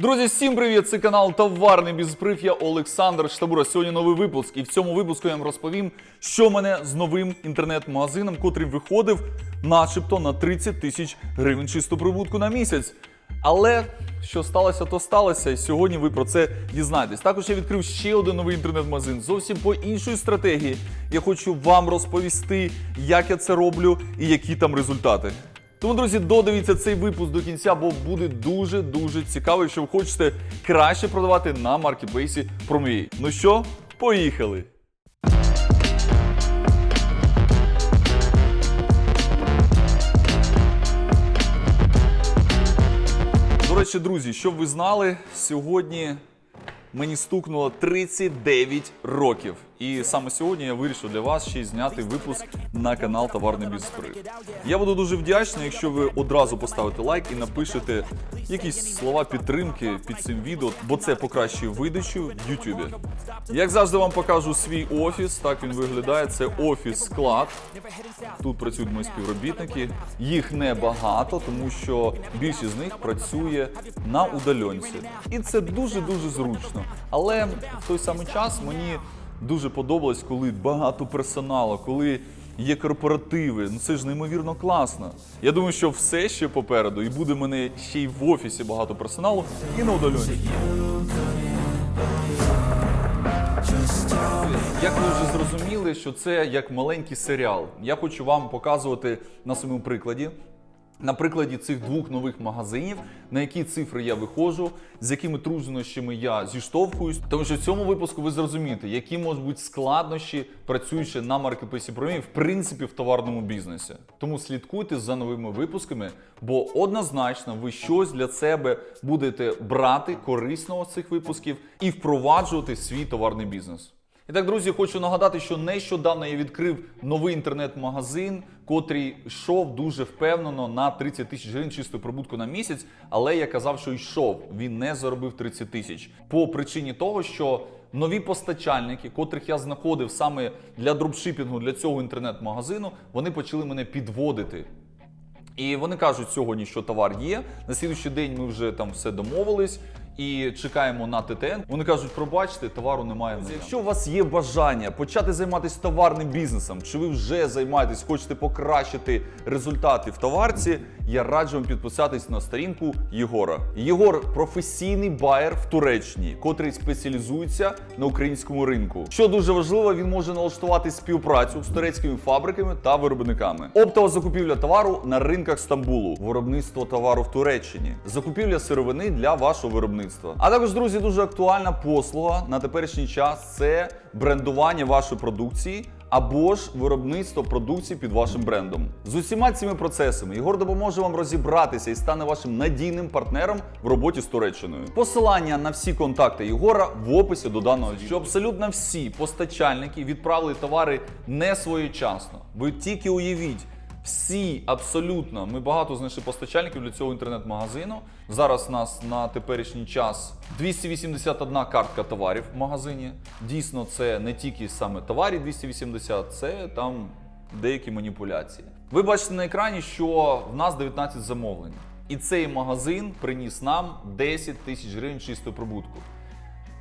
Друзі, всім привіт! Це канал Товарний Бізнеспроф. Я Олександр Штабура. Сьогодні новий випуск. І в цьому випуску я вам розповім, що мене з новим інтернет-магазином, котрий виходив начебто на 30 тисяч гривень чисту прибутку на місяць. Але що сталося, то сталося. І сьогодні ви про це дізнаєтесь. Також я відкрив ще один новий інтернет-магазин зовсім по іншої стратегії. Я хочу вам розповісти, як я це роблю і які там результати. Тому, друзі, додивіться цей випуск до кінця, бо буде дуже дуже цікаво, якщо ви хочете краще продавати на маркетплейсі Pромії. Ну що, поїхали! До речі, друзі, щоб ви знали, сьогодні мені стукнуло 39 років. І саме сьогодні я вирішив для вас ще й зняти випуск на канал Товарний Бізнес-Привід. Я буду дуже вдячний, якщо ви одразу поставите лайк і напишете якісь слова підтримки під цим відео, бо це покращує видачу в Ютубі. Як завжди вам покажу свій офіс. Так він виглядає. Це офіс-склад. Тут працюють мої співробітники. Їх небагато, тому що більшість з них працює на удаленці. І це дуже дуже зручно. Але в той самий час мені дуже подобалось, коли багато персоналу, коли є корпоративи. Ну це ж неймовірно класно. Я думаю, що все ще попереду, і буде мене ще й в офісі багато персоналу, і на удаленці. Як ви вже зрозуміли, що це як маленький серіал. Я хочу вам показувати на своєму прикладі. На прикладі цих двох нових магазинів, на які цифри я виходжу, з якими труднощами я зіштовхуюсь. Тому що в цьому випуску ви зрозумієте, які можуть бути складнощі, працюючи на маркетплейсі промів, в принципі, в товарному бізнесі. Тому слідкуйте за новими випусками, бо однозначно ви щось для себе будете брати корисного з цих випусків і впроваджувати свій товарний бізнес. І так, друзі, хочу нагадати, що нещодавно я відкрив новий інтернет-магазин, котрий йшов дуже впевнено на 30 тисяч гривень чистої прибутку на місяць. Але я казав, що йшов. Він не заробив 30 тисяч по причині того, що нові постачальники, котрих я знаходив саме для дропшипінгу для цього інтернет-магазину, вони почали мене підводити. І вони кажуть сьогодні, що товар є. На слідуючий день ми вже там все домовились і чекаємо на ТТН. Вони кажуть, пробачте, товару немає. Якщо у вас є бажання почати займатися товарним бізнесом, чи ви вже займаєтесь, хочете покращити результати в товарці, я раджу вам підписатись на сторінку Єгора. Єгор професійний байер в Туреччині, котрий спеціалізується на українському ринку. Що дуже важливо, він може налаштувати співпрацю з турецькими фабриками та виробниками. Оптова закупівля товару на ринках Стамбулу, виробництво товару в Туреччині, закупівля сировини для вашого виробництва. А також, друзі, дуже актуальна послуга на теперішній час це брендування вашої продукції. Або ж виробництво продукції під вашим брендом. З усіма цими процесами Ігор допоможе вам розібратися і стане вашим надійним партнером в роботі з Туреччиною. Посилання на всі контакти Єгора в описі до даного. Що абсолютно всі постачальники відправили товари не своєчасно. Ви тільки уявіть. Всі абсолютно, ми багато знайшли постачальників для цього інтернет-магазину. Зараз у нас на теперішній час 281 картка товарів в магазині. Дійсно, це не тільки саме товарі 280, це там деякі маніпуляції. Ви бачите на екрані, що в нас 19 замовлень. І цей магазин приніс нам 10 тисяч гривень чистої прибутку.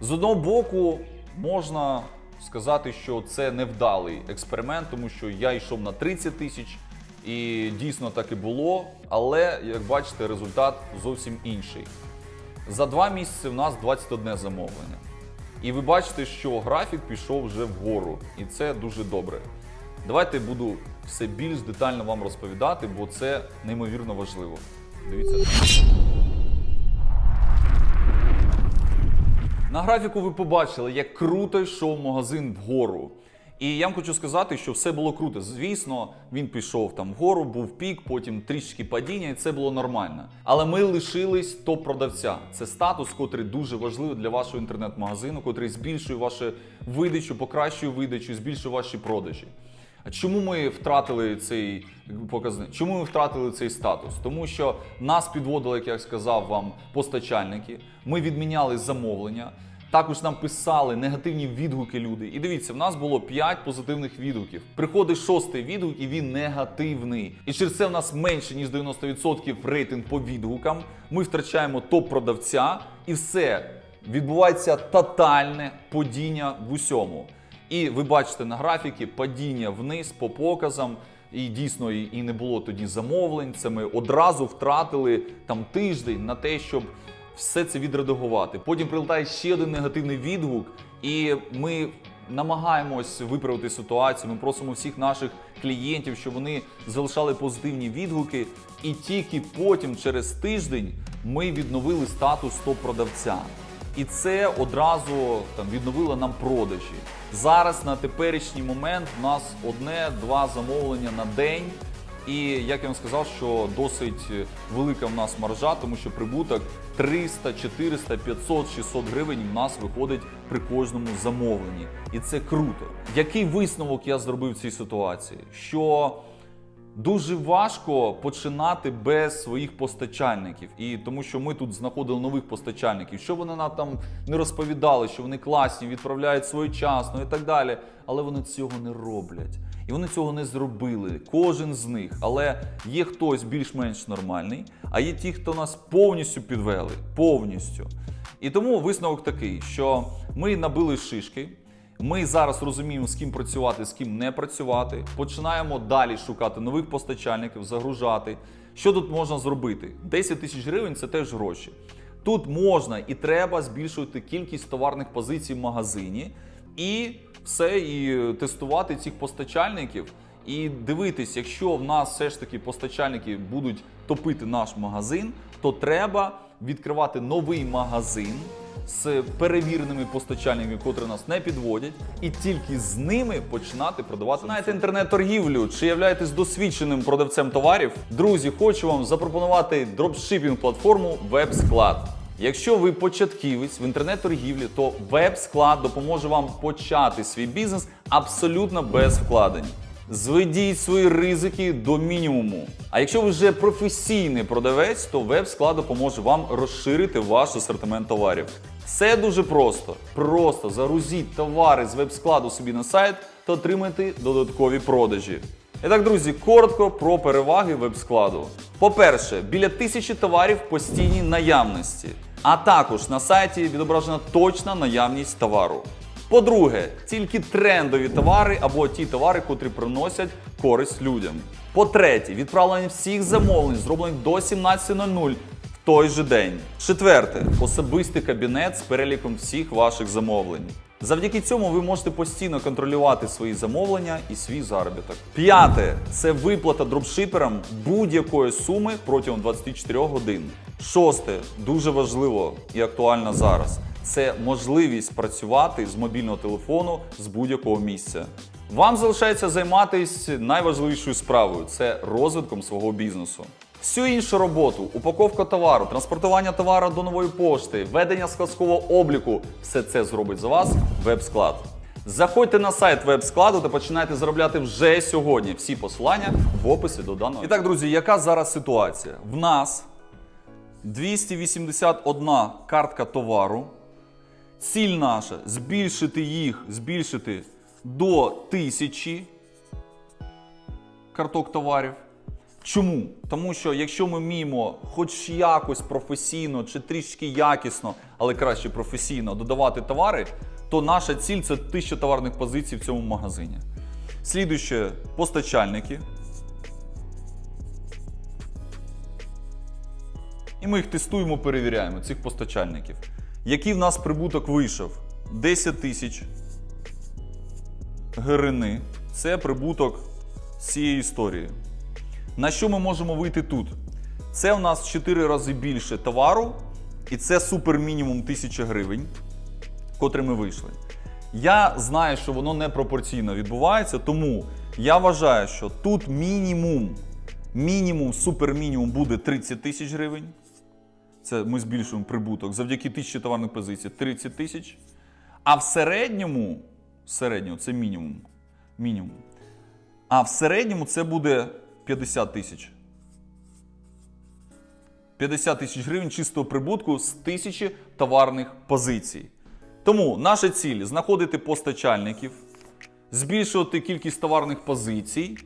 З одного боку, можна сказати, що це невдалий експеримент, тому що я йшов на 30 тисяч, і дійсно так і було. Але, як бачите, результат зовсім інший. За два місяці в нас 21 замовлення. І ви бачите, що графік пішов вже вгору, і це дуже добре. Давайте буду все більш детально вам розповідати, бо це неймовірно важливо. Дивіться. На графіку ви побачили, як круто йшов магазин вгору. І я вам хочу сказати, що все було круто. Звісно, він пішов там вгору, був пік, потім трішки падіння, і це було нормально. Але ми лишились топ-продавця. Це статус, котрий дуже важливий для вашого інтернет-магазину, котрий збільшує вашу видачу, покращує видачу, збільшує ваші продажі. Чому ми втратили цей показник? Чому ми втратили цей статус? Тому що нас підводили, як я сказав вам, постачальники. Ми відміняли замовлення. Також нам писали негативні відгуки люди. І дивіться, в нас було 5 позитивних відгуків. Приходить шостий відгук, і він негативний. І через це в нас менше ніж 90% рейтинг по відгукам. Ми втрачаємо топ-продавця, і все відбувається тотальне падіння в усьому. І ви бачите на графіки падіння вниз по показам. І дійсно і не було тоді замовлень. Це ми одразу втратили там тиждень на те, щоб все це відредагувати. Потім прилетає ще один негативний відгук, і ми намагаємось виправити ситуацію. Ми просимо всіх наших клієнтів, щоб вони залишали позитивні відгуки. І тільки потім, через тиждень, ми відновили статус топ-продавця. І це одразу там відновило нам продажі. Зараз на теперішній момент в нас одне-два замовлення на день. І як я вам сказав, що досить велика в нас маржа, тому що прибуток 300, 400, 500, 600 гривень в нас виходить при кожному замовленні. І це круто. Який висновок я зробив в цій ситуації? Що Дуже важко починати без своїх постачальників, і тому що ми тут знаходили нових постачальників. Що вони нам там не розповідали, що вони класні, відправляють своєчасно і так далі. Але вони цього не роблять. І вони цього не зробили. Кожен з них. Але є хтось більш-менш нормальний, а є ті, хто нас повністю підвели. Повністю. І тому висновок такий, що ми набили шишки. Ми зараз розуміємо, з ким працювати, з ким не працювати. Починаємо далі шукати нових постачальників, загружати. Що тут можна зробити? 10 тисяч гривень це теж гроші. Тут можна і треба збільшувати кількість товарних позицій в магазині і все, і тестувати цих постачальників. І дивитись, якщо в нас все ж таки постачальники будуть топити наш магазин, то треба відкривати новий магазин з перевіреними постачальниками, котрі нас не підводять, і тільки з ними починати продавати. Знаєте інтернет-торгівлю чи являєтесь досвідченим продавцем товарів? Друзі, хочу вам запропонувати дропшипінг платформу WebSклад. Якщо ви початківець в інтернет-торгівлі, то веб-склад допоможе вам почати свій бізнес абсолютно без вкладень. Зведіть свої ризики до мінімуму. А якщо ви вже професійний продавець, то веб-склад допоможе вам розширити ваш асортимент товарів. Все дуже просто. Просто загрузіть товари з веб-складу собі на сайт та отримайте додаткові продажі. І так, друзі, коротко про переваги веб-складу. По-перше, біля тисячі товарів постійній наявності. А також на сайті відображена точна наявність товару. По-друге, тільки трендові товари або ті товари, котрі приносять користь людям. По-третє, відправлення всіх замовлень зроблених до 17.00 в той же день. Четверте, особистий кабінет з переліком всіх ваших замовлень. Завдяки цьому ви можете постійно контролювати свої замовлення і свій заробіток. П'яте це виплата дропшиперам будь-якої суми протягом 24 годин. Шосте дуже важливо і актуально зараз. Це можливість працювати з мобільного телефону з будь-якого місця. Вам залишається займатися найважливішою справою це розвитком свого бізнесу. Всю іншу роботу, упаковка товару, транспортування товару до нової пошти, ведення складського обліку все це зробить за вас веб-склад. Заходьте на сайт веб-складу та починайте заробляти вже сьогодні. Всі посилання в описі до даного. І так, друзі, яка зараз ситуація? В нас 281 картка товару. Ціль наша збільшити їх, збільшити до тисячі карток товарів. Чому? Тому що якщо ми вміємо хоч якось професійно чи трішки якісно, але краще професійно додавати товари, то наша ціль це тисяча товарних позицій в цьому магазині. Слідуюче постачальники. І ми їх тестуємо, перевіряємо, цих постачальників. Який в нас прибуток вийшов? 10 тисяч гривни. Це прибуток з цієї історії. На що ми можемо вийти тут? Це у нас в 4 рази більше товару, і це супер мінімум 1000 гривень, котрі ми вийшли. Я знаю, що воно непропорційно відбувається, тому я вважаю, що тут мінімум, мінімум, супер мінімум буде 30 тисяч гривень. Це ми збільшуємо прибуток завдяки тисячі товарних позицій 30 тисяч. А в середньому, в середньому це мінімум. мінімум. А в середньому це буде 50 тисяч. 50 тисяч гривень чистого прибутку з тисячі товарних позицій. Тому наша ціль знаходити постачальників, збільшувати кількість товарних позицій,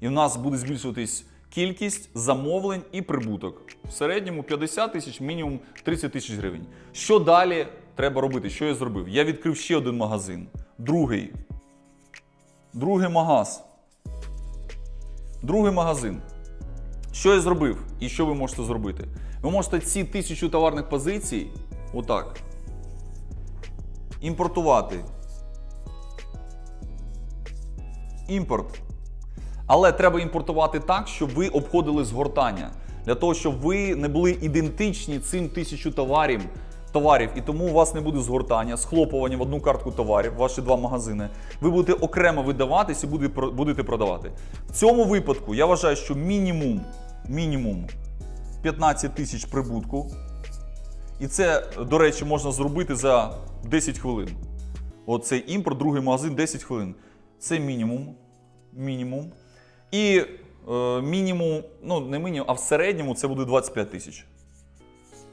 і в нас буде збільшуватись кількість замовлень і прибуток. В середньому 50 тисяч, мінімум 30 тисяч гривень. Що далі треба робити? Що я зробив? Я відкрив ще один магазин, другий. Другий магаз. Другий магазин. Що я зробив і що ви можете зробити? Ви можете ці тисячу товарних позицій, отак, імпортувати. Імпорт. Але треба імпортувати так, щоб ви обходили згортання. Для того, щоб ви не були ідентичні цим тисячу товарів, товарів, і тому у вас не буде згортання, схлопування в одну картку товарів, ваші два магазини. Ви будете окремо видаватись і будете продавати. В цьому випадку я вважаю, що мінімум, мінімум 15 тисяч прибутку. І це, до речі, можна зробити за 10 хвилин. Оцей імпорт, другий магазин 10 хвилин. Це мінімум. Мінімум. І е, мінімум, ну не мінімум, а в середньому це буде 25 тисяч.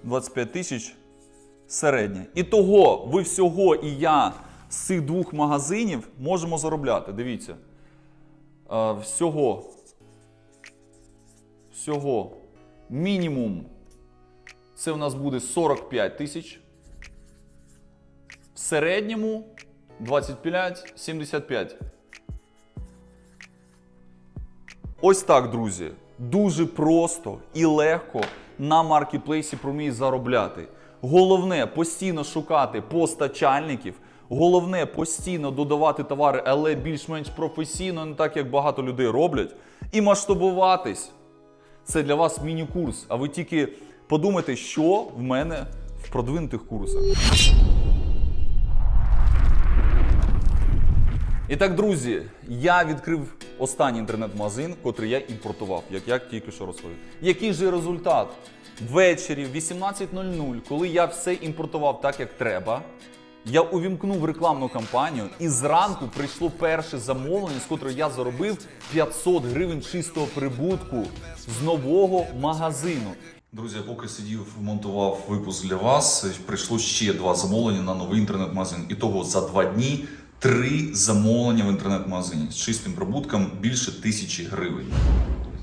25 тисяч середнє. І того ви всього і я з цих двох магазинів можемо заробляти. Дивіться. Е, всього. Всього. Мінімум. Це у нас буде 45 тисяч. В середньому 25-75. Ось так, друзі. Дуже просто і легко на маркетплейсі Промій заробляти. Головне постійно шукати постачальників. Головне постійно додавати товари, але більш-менш професійно, не так як багато людей роблять, і масштабуватись. Це для вас міні-курс. А ви тільки подумайте, що в мене в продвинутих курсах. І так, друзі, я відкрив останній інтернет-магазин, котрий я імпортував, як я тільки що розповів. Який же результат? Ввечері в 18.00, коли я все імпортував так, як треба, я увімкнув рекламну кампанію, і зранку прийшло перше замовлення, з котрого я заробив 500 гривень чистого прибутку з нового магазину. Друзі, поки сидів, монтував випуск для вас. Прийшло ще два замовлення на новий інтернет-магазин. І того за два дні три замовлення в інтернет-магазині з чистим прибутком більше тисячі гривень.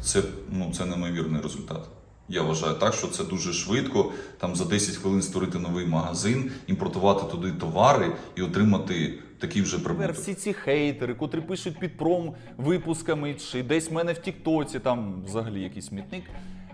Це, ну, це неймовірний результат. Я вважаю так, що це дуже швидко. Там за 10 хвилин створити новий магазин, імпортувати туди товари і отримати такий вже прибуток. всі ці хейтери, котрі пишуть під пром випусками, чи десь в мене в Тіктоці, там взагалі якийсь смітник.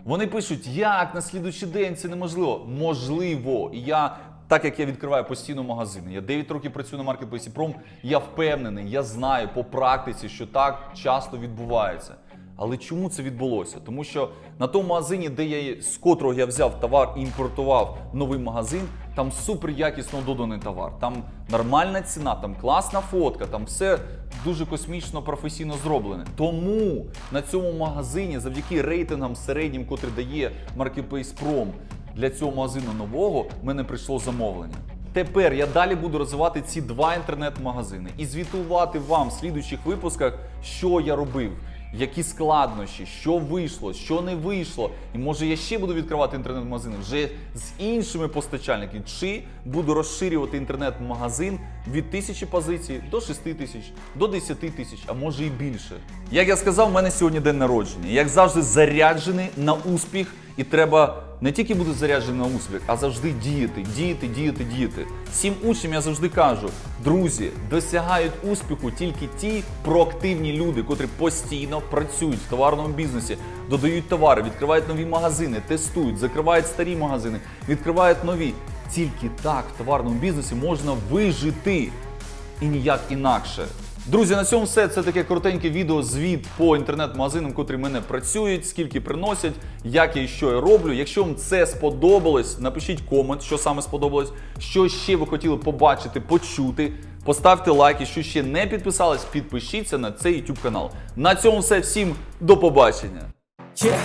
Вони пишуть, як на слідуючий день це неможливо. Можливо. І я, так як я відкриваю постійно магазини, я 9 років працюю на маркетплейсі Пром, я впевнений, я знаю по практиці, що так часто відбувається. Але чому це відбулося? Тому що на тому магазині, де я з котрого я взяв товар і імпортував новий магазин, там супер якісно доданий товар. Там нормальна ціна, там класна фотка, там все дуже космічно професійно зроблене. Тому на цьому магазині, завдяки рейтингам середнім, котрі дає Marketplace Prom, для цього магазину нового в мене прийшло замовлення. Тепер я далі буду розвивати ці два інтернет-магазини і звітувати вам в слідуючих випусках, що я робив, які складнощі, що вийшло, що не вийшло. І може я ще буду відкривати інтернет-магазини вже з іншими постачальниками, чи буду розширювати інтернет-магазин від тисячі позицій до 6 тисяч, до 10 тисяч, а може і більше. Як я сказав, в мене сьогодні день народження. Як завжди, заряджений на успіх, і треба не тільки бути заряджений на успіх, а завжди діяти, діяти, діяти, діяти. Всім учням я завжди кажу: друзі, досягають успіху тільки ті проактивні люди, котрі постійно працюють в товарному бізнесі, додають товари, відкривають нові магазини, тестують, закривають старі магазини, відкривають нові. Тільки так в товарному бізнесі можна вижити і ніяк інакше. Друзі, на цьому все. Це таке коротеньке відео звіт по інтернет-магазинам, котрі мене працюють, скільки приносять, як я і що я роблю. Якщо вам це сподобалось, напишіть комент, що саме сподобалось, що ще ви хотіли побачити, почути. Поставте лайк, якщо ще не підписались, підпишіться на цей YouTube канал. На цьому все. Всім до побачення. Yeah.